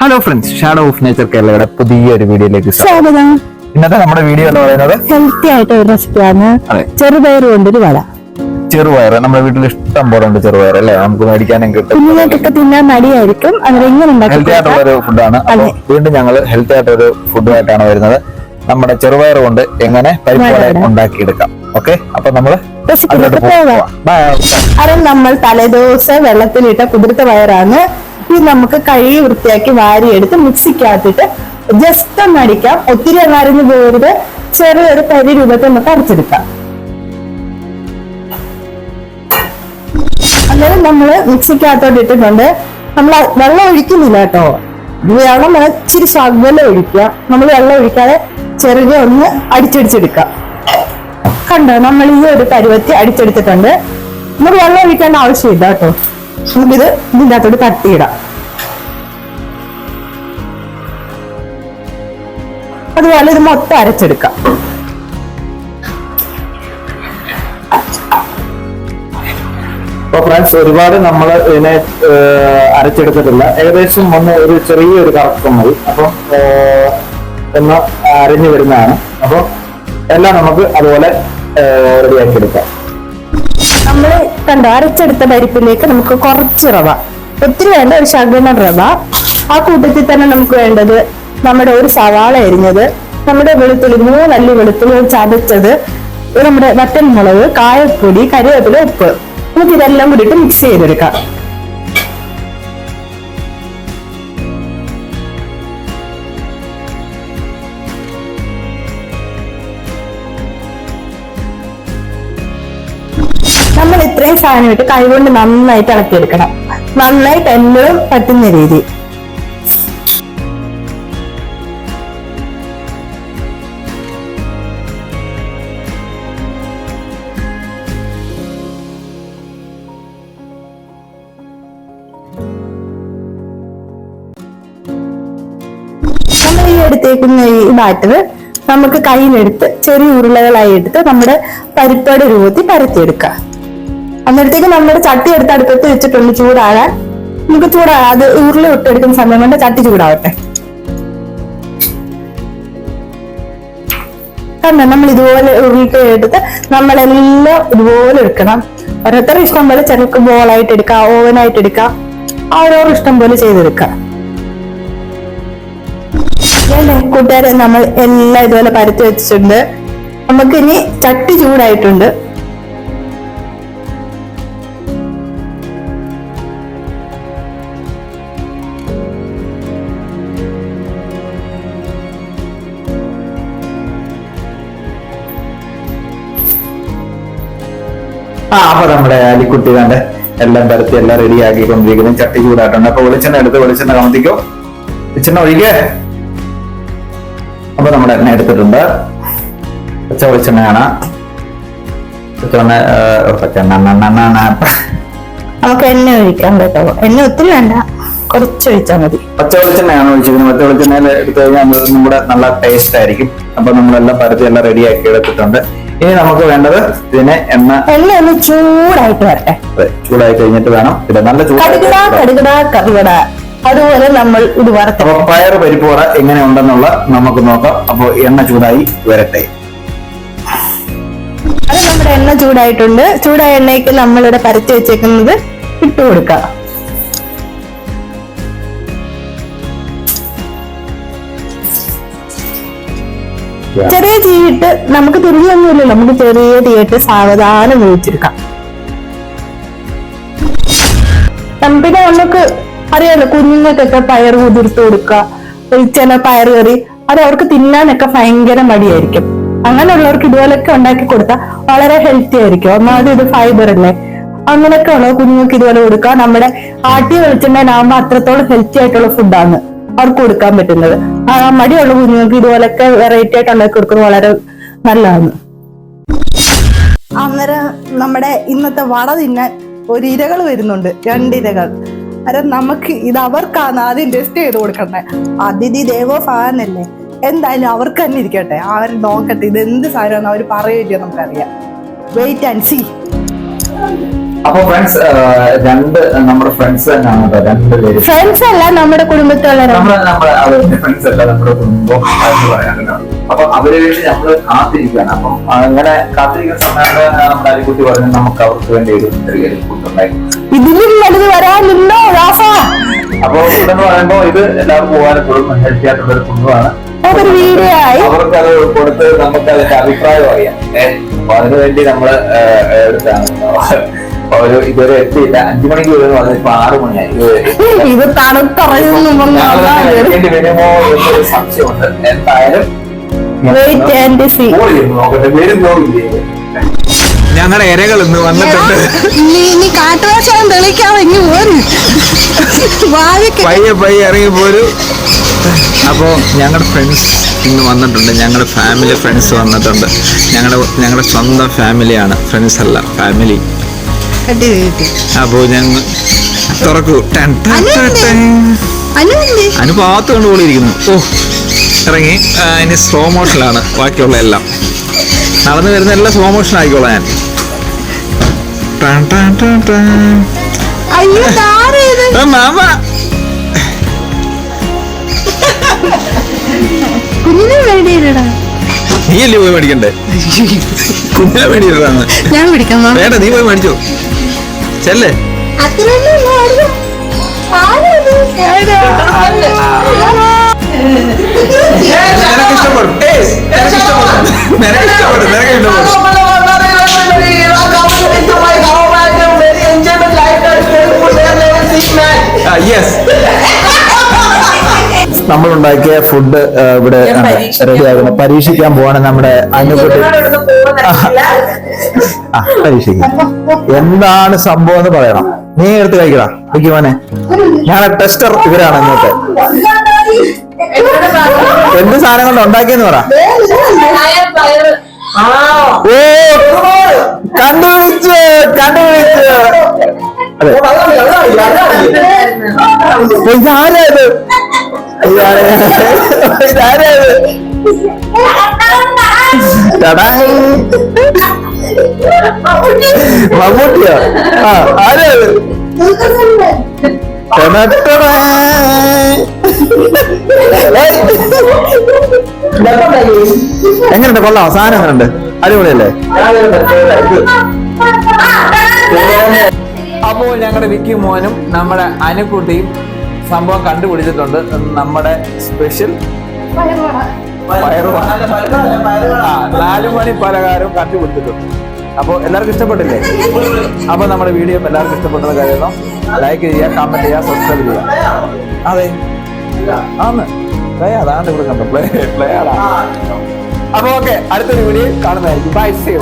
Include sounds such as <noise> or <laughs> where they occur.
Hello friends shadow of nature കേരളയുടെ പുതിയൊരു വീഡിയോയിലേക്ക് സ്വാഗതം. ഇന്നത്തെ നമ്മുടെ വീഡിയോ എന്ന് പറയുന്നത് ഹെൽത്തി ആയിട്ട് ഒരു റെസിപ്പിയാണ് ആണ്. ചെറുപയർ കൊണ്ടൊരു വട. ചെറുപയർ നമ്മുടെ വീട്ടിൽ ഇഷ്ടം പോലെ ഉണ്ട് ചെറുപയർ അല്ലേ? നമുക്ക് മേടിക്കാനും കിട്ടും. കുഞ്ഞുങ്ങൾക്കൊക്കെ തിന്നാൻ മടിയായിരിക്കും. ഹെൽത്തി ആയിട്ടുള്ള ഒരു ഫുഡാണ് അപ്പോൾ. വീണ്ടും ഞങ്ങൾ ഹെൽത്തി ആയിട്ടൊരു ഫുഡുമായിട്ടാണ് വരുന്നത്. നമ്മുടെ ചെറുപയർ കൊണ്ട് എങ്ങനെ പരിപ്പ്. ഉണ്ടാക്കിയെടുക്കാം. ഓക്കെ അപ്പൊ നമ്മൾ റെസിപ്പിയിലേക്ക് പോവാം. നമ്മൾ തലേദിവസം വെള്ളത്തിലിട്ട കുതിർത്ത പയറാണ്. ഇത് നമുക്ക് കഴുകി വൃത്തിയാക്കി വാരിയെടുത്ത് മിക്സിക്കകത്തിട്ട് ജസ്റ്റ് ഒന്ന് അടിക്കാം. ഒത്തിരി അരിഞ്ഞു പോകരുത് ചെറിയൊരു തരി രൂപത്തിൽ നമുക്ക് അരച്ചെടുക്കാം അന്നേരം നമ്മൾ മിക്സിക്കകത്തോട്ട് ഇട്ടിട്ടുണ്ട്. നമ്മൾ വെള്ളം ഒഴിക്കുന്നില്ല കേട്ടോ. വെള്ളം നമ്മൾ ഇച്ചിരി ശകലം ഒഴിക്കുക. നമ്മൾ വെള്ളം ഒഴിക്കാതെ ചെറുകെ ഒന്ന് അടിച്ചടിച്ചെടുക്കാം. കണ്ടോ? നമ്മൾ ഈ ഒരു പരുവത്തി അടിച്ചെടുത്തിട്ടുണ്ട്. നമ്മൾ വെള്ളം ഒഴിക്കേണ്ട ആവശ്യമില്ല കേട്ടോ. നമുക്കിത് ഇതിന്റെ അകത്തോട്ട് തട്ടിയിടാം. അതുപോലെ ഇത് മൊത്തം അരച്ചെടുക്കാം. ഫ്രണ്ട്സ് ഒരുപാട് നമ്മൾ ഇതിനെ അരച്ചെടുത്തിട്ടില്ല. ഏകദേശം ഒന്ന് ഒരു ചെറിയൊരു കറക്കം മതി. അപ്പം ഒന്ന് അരഞ്ഞു വരുന്നതാണ്. അപ്പം എല്ലാം നമുക്ക് അതുപോലെ റെഡിയാക്കി എടുക്കാം നമ്മൾ കണ്ടോ അരച്ചെടുത്ത പരിപ്പിലേക്ക് നമുക്ക് കുറച്ച് റവ. ഒത്തിരി വേണ്ട ഒരു ശകലം റവ. ആ കൂട്ടത്തിൽ തന്നെ നമുക്ക് വേണ്ടത് നമ്മുടെ ഒരു സവാള എരിഞ്ഞത് നമ്മുടെ വെളുത്തുള്ളി മൂന്നല്ലി വെളുത്തുള്ളി ചതച്ചത് നമ്മുടെ വറ്റൻ മുളക് കായപ്പൊടി കരിവേപ്പില ഉപ്പ്. നമുക്ക് ഇതെല്ലാം കൂടിയിട്ട് മിക്സ് ചെയ്തെടുക്കാം. ഇത്രയും സാധനം ഇട്ട് കൈകൊണ്ട് നന്നായിട്ട് ഇളക്കിയെടുക്കണം. നന്നായിട്ട് എല്ലാം പറ്റുന്ന രീതി ഈ എടുത്തേക്കുന്ന ഈ ബാറ്റർ നമുക്ക് കയ്യിലെടുത്ത് ചെറിയ ഉരുളകളായി എടുത്ത് നമ്മുടെ പരിപ്പയുടെ രൂപത്തിൽ പരത്തിയെടുക്കാം. അന്നേരത്തേക്ക് നമ്മുടെ ചട്ടി എടുത്ത് അടുപ്പത്ത് വെച്ചിട്ടുണ്ട് ചൂടാകാൻ നമുക്ക് ചൂടാകാം അത് ഉരുളി ഒട്ടെടുക്കുന്ന സമയം കൊണ്ട് ചട്ടി ചൂടാവട്ടെ. കണ്ടോ നമ്മൾ ഇതുപോലെ ഉരുളിട്ട് എടുത്ത് നമ്മളെല്ലാം ഇതുപോലെ എടുക്കണം. ഓരോരുത്തരുടെ ഇഷ്ടം പോലെ ചിലക്ക് ബോളായിട്ട് എടുക്കാം ഓവനായിട്ട് എടുക്കാം. ഓരോരോ ഇഷ്ടം പോലെ ചെയ്തെടുക്കാം. കൂട്ടുകാരെ നമ്മൾ എല്ലാം ഇതുപോലെ പരത്തി വെച്ചിട്ടുണ്ട്. നമുക്കിനി ചട്ടി ചൂടായിട്ടുണ്ട്. ആ അപ്പൊ നമ്മുടെ അലിക്കുട്ടി കണ്ട് എല്ലാം പരത്തി എല്ലാം റെഡി ആക്കിക്കൊണ്ടിരിക്കുന്നു ചട്ടി ചൂടായിട്ടുണ്ട്. അപ്പൊ വെളിച്ചെണ്ണ എടുത്ത് വെളിച്ചെണ്ണ കമത്തിക്കോ. വെളിച്ചെണ്ണ ഒഴികെ. അപ്പൊ നമ്മുടെ എണ്ണ എടുത്തിട്ടുണ്ട്. പച്ച വെളിച്ചെണ്ണയാണ്. പച്ചെണ്ണ. നമുക്ക് എണ്ണ ഒത്തിരി വേണ്ട. കുറച്ച് ഒഴിച്ചാൽ മതി. പച്ച വെളിച്ചെണ്ണയാണ് ഒഴിച്ചിരുന്നത് പച്ച വെളിച്ചെണ്ണയിൽ എടുത്തു കഴിഞ്ഞാൽ നമ്മുടെ നല്ല ടേസ്റ്റ് ആയിരിക്കും. അപ്പൊ നമ്മളെല്ലാം പരത്തി എല്ലാം റെഡി ആക്കി എടുത്തിട്ടുണ്ട്. ഇനി നമുക്ക് വേണ്ടത് ഇതിനെ എണ്ണ എണ്ണ ഒന്ന് ചൂടായിട്ട് വരട്ടെ. അതെ, ചൂടായി കഴിഞ്ഞിട്ട് വേണം. ഇത് നല്ല ചൂട് അതുപോലെ നമ്മൾ ഇത് വറുത്ത. അപ്പൊ പയർ പരിപ്പോട എങ്ങനെ ഉണ്ടെന്നുള്ള നമുക്ക് നോക്കാം. അപ്പൊ എണ്ണ ചൂടായി വരട്ടെ. അത് നമ്മുടെ എണ്ണ ചൂടായിട്ടുണ്ട്. ചൂടായ എണ്ണയ്ക്ക് നമ്മളിവിടെ പരത്തി വെച്ചേക്കുന്നത് ഇട്ട് കൊടുക്കാം. ചെറിയ തീയിട്ട് നമുക്ക് തിരിഞ്ഞൊന്നുമില്ലല്ലോ നമുക്ക് ചെറിയ തീയിട്ട് സാവധാനം വേവിച്ചെടുക്കാം ഉം, പിന്നെ നമുക്ക് അറിയാലോ കുഞ്ഞുങ്ങൾക്കൊക്കെ പയർ കുതിർത്ത് കൊടുക്കുക. ചില പയർ കറി അത് അവർക്ക് തിന്നാനൊക്കെ ഭയങ്കര മടിയായിരിക്കും. അങ്ങനെയുള്ളവർക്ക് ഇതുപോലൊക്കെ ഉണ്ടാക്കി കൊടുത്താൽ വളരെ ഹെൽത്തി ആയിരിക്കും. ഒന്നാമത് ഇത് ഫൈബർ അല്ലേ? അങ്ങനെയൊക്കെ ഉള്ളത് കുഞ്ഞുങ്ങൾക്ക് ഇതുപോലെ കൊടുക്കുക. നമ്മുടെ ആട്ടി വെളിച്ചെണ്ണയിലാകുമ്പോൾ അത്രത്തോളം ഹെൽത്തി ആയിട്ടുള്ള ഫുഡാണ് അവർക്ക് കൊടുക്കാൻ പറ്റുന്നത്. ആ മടിയുള്ള കുഞ്ഞുങ്ങൾക്ക് ഇതുപോലൊക്കെ വെറൈറ്റി ആയിട്ട് ഉണ്ടാക്കി കൊടുക്കുന്നത് വളരെ നല്ലതാണ്. അന്നേരം നമ്മുടെ ഇന്നത്തെ വട തിന്നാൻ ഒരു ഇരകൾ വരുന്നുണ്ട് രണ്ടിരകൾ അന്നേരം നമുക്ക് ഇത് അവർക്കാണ് ആദ്യം ടെസ്റ്റ് ചെയ്ത് കൊടുക്കണ്ടേ? അതിഥി ദേവോ ഫാനല്ലേ എന്തായാലും അവർക്ക് തന്നെ ഇരിക്കട്ടെ. അവർ നോക്കട്ടെ ഇത് എന്ത് സാധനമാണെന്ന് അവർ പറയില്ല നമുക്കറിയാം. വെയിറ്റ് ആൻഡ് സി അപ്പൊ ഫ്രണ്ട്സ് രണ്ട് നമ്മുടെ ഫ്രണ്ട്സ് തന്നെയാണ് കേട്ടോ പേര്. ഫ്രണ്ട്സ് അല്ല നമ്മുടെ കുടുംബത്തിലുള്ളവരാണ് നമ്മുടെ നമ്മുടെ അവരുടെ ഫ്രണ്ട്സ് അല്ല നമ്മുടെ കുടുംബം എന്ന് പറയാനുണ്ടോ അപ്പൊ അവരെ വേണ്ടി നമ്മൾ കാത്തിരിക്കുകയാണ്. അപ്പം അങ്ങനെ കാത്തിരിക്കുന്ന സമയത്ത് നമ്മുടെ അരിക്കുട്ടി പറഞ്ഞു നമുക്ക് അവർക്ക് വേണ്ടി ഒരു ചെറിയൊരു ഫുഡ് ഉണ്ടായി. ഇതിലും വലുത് വരാനില്ലോ അപ്പൊ ഇതെന്ന് പറയുമ്പോ ഇത് എല്ലാവരും പോകാനും കൊടുക്കും ഹെൽത്തി ആയിട്ടുള്ള ഒരു കുടുംബമാണ് അവർക്ക് അത് കൊടുത്ത് നമുക്ക് അതിന്റെ അഭിപ്രായം അറിയാം. അപ്പൊ അതിനുവേണ്ടി നമ്മൾ എടുത്താണ്. ഒരു ഇതുവരെ എത്തിയില്ല. അഞ്ചു മണിക്ക് വരുന്നു പറഞ്ഞത് ഇപ്പൊ ആറ് മണിയായി. ഇത് <laughs> തണുത്തറയുന്നു വരുമോ എന്നൊരു സംശയമുണ്ട്. എന്തായാലും നോക്കട്ടെ. വരുന്നോ ഇല്ലേ ഞങ്ങളുടെ ഇരകൾ ഇന്ന് വന്നിട്ടുണ്ട്. ഇനി കാട്ടുവാശം തെളിക്കാതെ ഇനി പയ്യെ പയ്യെ ഇറങ്ങി പോരു. അപ്പോ ഞങ്ങളുടെ ഫ്രണ്ട്സ് ഇന്ന് വന്നിട്ടുണ്ട്. ഞങ്ങളുടെ ഫാമിലി ഫ്രണ്ട്സ് വന്നിട്ടുണ്ട്. ഞങ്ങളുടെ ഞങ്ങളുടെ സ്വന്തം ഫാമിലിയാണ് ഫ്രണ്ട്സ് അല്ല ഫാമിലി അപ്പോ ഞങ്ങൾ തുറക്കൂ. ടൻ ടൻ ടൻ. അനു പാത്ത് കൊണ്ട് പോളിയിരിക്കുന്നു ഓ ഇറങ്ങി. ആ, ഇനി സ്ലോ മോഷനിലാണ് ബാക്കിയുള്ള എല്ലാം. നടന്നു വരുന്ന എല്ലാം സ്ലോ മോഷൻ ആയിക്കോളാം ഞാൻ. ടൻ. അയ്യോ താരേത് ആ, മാമ. വേണ്ടിയില്ലടാ നീയല്ലേ പോയി മേടിക്കണ്ടേ? കുഞ്ഞിനെ മേടിയിട്ടാണ് ഞാൻ മേടിക്കാം വേണ്ട നീ പോയി മേടിച്ചോ. ചെല്ലേ. നിനക്ക് ഇഷ്ടപ്പെടും. നിനക്ക് ഇഷ്ടപ്പെടും. നിനക്ക് ഇഷ്ടപ്പെടും. നിനക്ക് ഇഷ്ടപ്പെടും. യെസ് നമ്മൾ ഉണ്ടാക്കിയ ഫുഡ് ഇവിടെ റെഡി ആകുന്നു. പരീക്ഷിക്കാൻ പോവാണ് നമ്മുടെ അനുകുട്ടി ആ പരീക്ഷിക്കാം. എന്താണ് സംഭവം എന്ന് പറയണം. നീ എടുത്ത് കഴിക്കടാ. എനിക്ക് മോനെ. ഞാൻ ടെസ്റ്റർ ഇവരാണ് ഇന്നത്തെ എന്ത് സാധനം കൊണ്ട് ഉണ്ടാക്കിയെന്ന് പറ. ഓ കണ്ടുപിടിച്ച് കണ്ടുപിടിച്ച്. അതെ. ഓ, മമ്മൂട്ടിയോ ആ ആരാത്. എങ്ങനെയുണ്ട് കൊള്ളാം സാധനം എങ്ങനെയുണ്ട് അടിപൊളിയല്ലേ അപ്പോ ഞങ്ങളുടെ വിക്കി മോനും നമ്മുടെ അനുക്കുട്ടിയും സംഭവം കണ്ടുപിടിച്ചിട്ടുണ്ട്. നമ്മുടെ സ്പെഷ്യൽ നാലു മണി പലഹാരം കണ്ടുപിടിച്ചിട്ടുണ്ട്. അപ്പോൾ എല്ലാവർക്കും ഇഷ്ടപ്പെട്ടില്ലേ? അപ്പൊ നമ്മുടെ വീഡിയോ എല്ലാവർക്കും ഇഷ്ടപ്പെട്ടത് കാര്യം ലൈക്ക് ചെയ്യുക കമന്റ് ചെയ്യുക സബ്സ്ക്രൈബ് ചെയ്യുക. അതെ. ആന്ന് പ്ലേ അതാണ് ഇവിടെ കണ്ടു പ്ലേ പ്ലേ ആടാ അപ്പൊ ഓക്കെ അടുത്തൊരു വീഡിയോ കാണുന്നതായിരിക്കും. Bye see